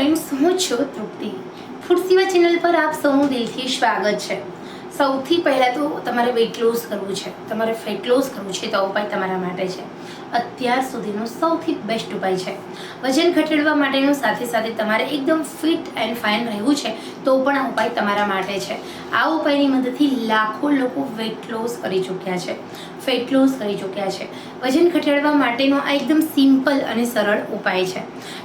Friends હું છું તૃપ્તિ. Food સેવા ચેનલ પર આપ સૌનું દિલથી સ્વાગત છે. સૌથી પહેલાં તો તમારે વેઇટ લોસ કરવું છે. તમારે ફેટ લોસ કરવું છે તો ઉપાય તમારા માટે છે. અત્યાર સુધીનો સૌથી બેસ્ટ ઉપાય છે. વજન ઘટાડવા માટેનું સાથે સાથે તમારે એકદમ ફિટ એન્ડ ફાઇન રહેવું છે તો પણ આ ઉપાય તમારા માટે છે. આ ઉપાયની મદદથી લાખો લોકો વેઇટ લોસ કરી ચૂક્યા છે. ફેટ લોસ કરી ચૂક્યા છે. વજન ઘટાડવા માટેનો આ એકદમ સિમ્પલ અને સરળ ઉપાય છે.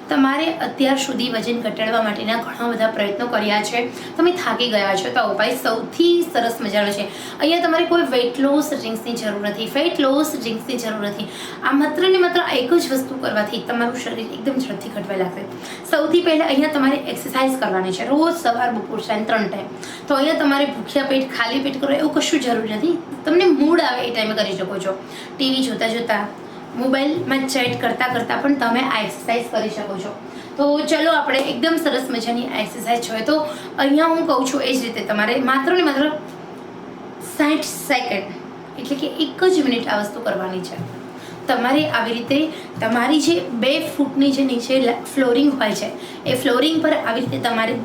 તમારે અત્યાર સુધી વજન ઘટાડવા માટેના ઘણા બધા પ્રયત્નો કર્યા છે. તમે થાકી ગયા છો તો આ ઉપાય સૌથી સરસ મજાનો છે. અહીંયા તમારે કોઈ વેઇટ લોસ ડ્રિંક્સની જરૂર નથી. ફેટ લોસ ડ્રિંક્સની જરૂર નથી. આ માત્ર ને માત્ર એક જ વસ્તુ કરવાથી તમારું શરીર એકદમ ઝડપથી ઘટવા લાગશે સૌથી પહેલાં અહીંયા તમારે એક્સરસાઇઝ કરવાની છે. રોજ સવાર, બપોર, સાંજ ત્રણ ટાઈમ તો અહીંયા તમારે ભૂખ્યા પેટ, ખાલી પેટ કરો, એવું કશું જરૂરી નથી. તમને મૂડ આવે એ ટાઈમે કરી શકો છો. ટીવી જોતાં જોતા મોબાઈલમાં ચેટ કરતાં કરતાં પણ તમે આ એક્સરસાઇઝ કરી શકો છો. તો ચલો આપણે એકદમ સરસ મજાની એક્સરસાઇઝ જોઈએ. તો અહીંયા હું કહું છું એ જ રીતે તમારે માત્ર ને માત્ર સાઠ સેકન્ડ એટલે કે એક જ મિનિટ આ વસ્તુ કરવાની છે. તમારે આવી રીતે તમારી જે બે ફૂટની જે નીચે ફ્લોરિંગ હોય છે, એ ફ્લોરિંગ પર આવી રીતે તમારે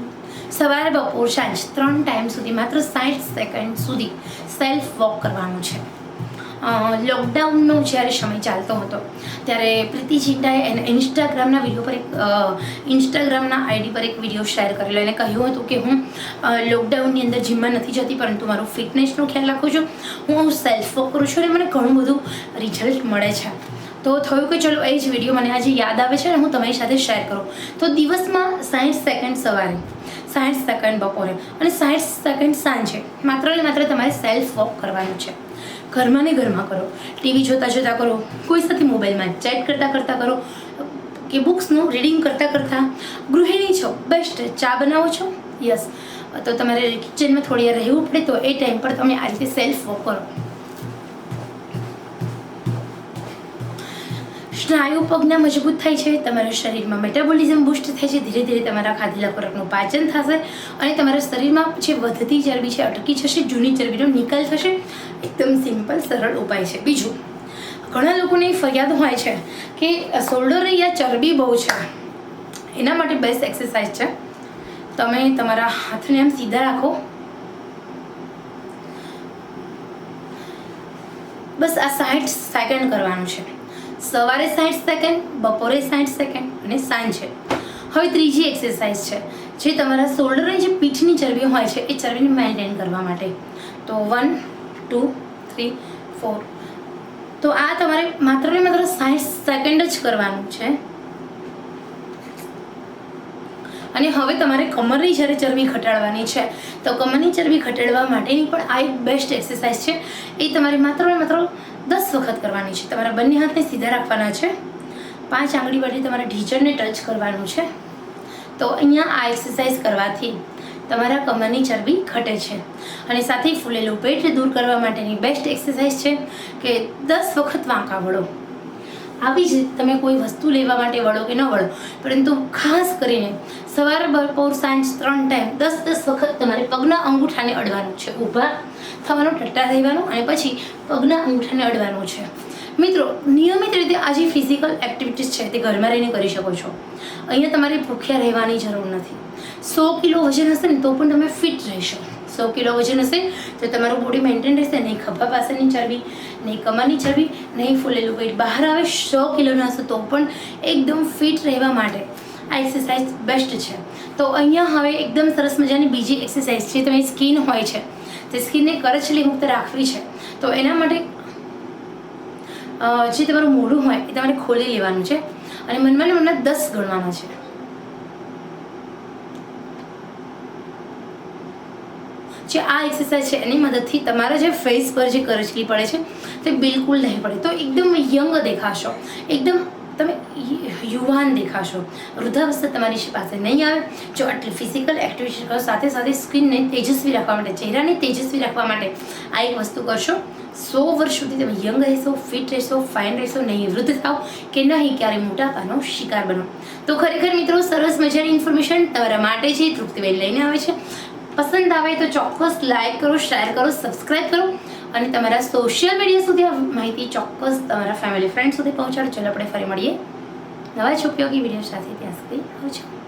સવારે, બપોર, સાંજ ત્રણ ટાઈમ સુધી, માત્ર સાઠ સેકન્ડ સુધી સેલ્ફ વોક કરવાનું છે. લોકડાઉનનો જ્યારે સમય ચાલતો હતો, ત્યારે પ્રીતિ ઝિંડાએ એના ઇન્સ્ટાગ્રામના વીડિયો પર એક ઇન્સ્ટાગ્રામના આઈડી પર એક વીડિયો શેર કરેલો. એને કહ્યું હતું કે હું લોકડાઉનની અંદર જીમમાં નથી જતી, પરંતુ મારું ફિટનેસનો ખ્યાલ રાખું છું. હું સેલ્ફ વોક કરું છું અને મને ઘણું બધું રિઝલ્ટ મળે છે. તો થયું કે ચલો, એ જ વીડિયો મને આજે યાદ આવે છે અને હું તમારી સાથે શેર કરું. તો દિવસમાં સાઠ સેકન્ડ સવારે સાઠ સેકન્ડ બપોરે અને સાઠ સેકન્ડ સાંજે, માત્ર ને માત્ર તમારે સેલ્ફ વોક કરવાનું છે. ઘરમાં ને ઘરમાં કરો. ટીવી જોતા જોતા કરો. કોઈ સાથે મોબાઈલમાં ચેટ કરતાં કરતાં કરો. કે બુક્સનું રીડિંગ કરતાં કરતાં. ગૃહિણી છો બેસ્ટ ચા બનાવો છો? યસ તો તમારે કિચનમાં થોડી વાર રહેવું પડે તો એ ટાઈમ પર તમે આ રીતે સેલ્ફ વોક કરો. સ્નાયુ પગના મજબૂત થાય છે, તમારા શરીરમાં મેટાબોલિઝમ બુસ્ટ થાય છે, ધીરે ધીરે તમારા ખાધેલા ખોરાકનું પાચન થશે અને તમારા શરીરમાં જે વધતી ચરબી છે, અટકી જશે, જૂની ચરબીનો નિકાલ થશે. એકદમ સિમ્પલ, સરળ ઉપાય છે. બીજું, ઘણા લોકોની ફરિયાદ હોય છે કે શોલ્ડર યા ચરબી બહુ છે. એના માટે બેસ્ટ એક્સરસાઇઝ છે. તમે તમારા હાથને આમ સીધા રાખો. બસ આ સાઠ સેકન્ડ કરવાનું છે. સવારે સાઠ સેકન્ડ બપોરે સાઠ સેકન્ડ અને સાંજે. હવે ત્રીજી એક્સરસાઇઝ છે. જે તમારા શોલ્ડરની જે પીઠની ચરબી હોય છે, એ ચરબીને મેન્ટેન કરવા માટે. તો વન ટુ, થ્રી, ફોર. તો આ તમારે માત્ર ને માત્ર સાઠ સેકન્ડ જ કરવાનું છે. અને હવે તમારે કમરની જ્યારે ચરબી ઘટાડવાની છે, તો કમરની ચરબી ઘટાડવા માટેની પણ આ એક બેસ્ટ એક્સરસાઇઝ છે. એ તમારે માત્ર ને માત્ર દસ વખત કરવાની છે. તમારા બંને હાથને સીધા રાખવાના છે. પાંચ આંગળી વડે તમારે ઢીચરને ટચ કરવાનું છે. તો અહીંયા આ એક્સરસાઇઝ કરવાથી તમારા કમરની ચરબી ઘટે છે. અને સાથે ફૂલેલું પેટ દૂર કરવા માટેની બેસ્ટ એક્સરસાઇઝ છે કે દસ વખત વાંકા વળો. આવી જ તમે કોઈ વસ્તુ લેવા માટે વળો કે ન વળો, પરંતુ ખાસ કરીને સવારે, બપોર, સાંજ ત્રણ ટાઈમ દસ દસ વખત તમારે પગના અંગૂઠાને અડવાનું છે. ઊભા થવાનું, ટટ્ટા રહેવાનું અને પછી પગના અંગૂઠાને અડવાનું છે. મિત્રો, નિયમિત રીતે આ જે ફિઝિકલ એક્ટિવિટીઝ છે તે ઘરમાં રહીને કરી શકો છો. અહીંયા તમારે ભૂખ્યા રહેવાની જરૂર નથી. સો કિલો વજન હશે ને તો પણ તમે ફિટ રહેશો. સો કિલો વજન હશે તો તમારું બોડી મેન્ટેન રહેશે, નહીં ખભા પાસેની ચરબી, નહીં કમરની ચરબી, નહીં ફૂલેલું વેટ બહાર આવે સો કિલોના હશે તો પણ એકદમ ફિટ રહેવા માટે આ એક્સરસાઇઝ બેસ્ટ છે. તો અહીંયા હવે એકદમ સરસ મજાની બીજી એક્સરસાઇઝ છે તમારી સ્કિન હોય છે, તે સ્કિનને કરચલી મુક્ત રાખવી છે. તો એના માટે જે તમારું મોઢું હોય એ તમારે ખોલી લેવાનું છે અને મનમાં મનમાં દસ ગણવાના છે. જે આ એક્સરસાઇઝ છે એની મદદથી તમારા જે ફેસ પર જે કરચલી પડે છે તે બિલકુલ નહીં પડે. તો એકદમ યંગ દેખાશો. એકદમ તમે યુવાન દેખાશો. વૃદ્ધાવસ્થા તમારી પાસે નહીં આવે. જો આટલી ફિઝિકલ એક્ટિવિટી કરો, સાથે સાથે સ્કિનને તેજસ્વી રાખવા માટે, ચહેરાને તેજસ્વી રાખવા માટે આ એક વસ્તુ કરશો. સો વર્ષ સુધી તમે યંગ રહેશો, ફિટ રહેશો, ફાઇન રહેશો, નહીં વૃદ્ધ થાવ કે નહીં ક્યારે મોટાપાનો શિકાર બનો. તો ખરેખર મિત્રો, સરસ મજાની ઇન્ફોર્મેશન તમારા માટે છે, તૃપ્તિબેન લઈને આવે છે. પસંદ આવે તો ચોક્કસ લાઈક કરો શેર કરો સબસ્ક્રાઈબ કરો અને તમારા સોશિયલ મીડિયા સુધી આ માહિતી ચોક્કસ તમારા ફેમિલી ફ્રેન્ડ સુધી પહોંચાડો. ચલો આપણે ફરી મળીએ નવા જ વીડિયો સાથે. ત્યાં સુધી આવજો.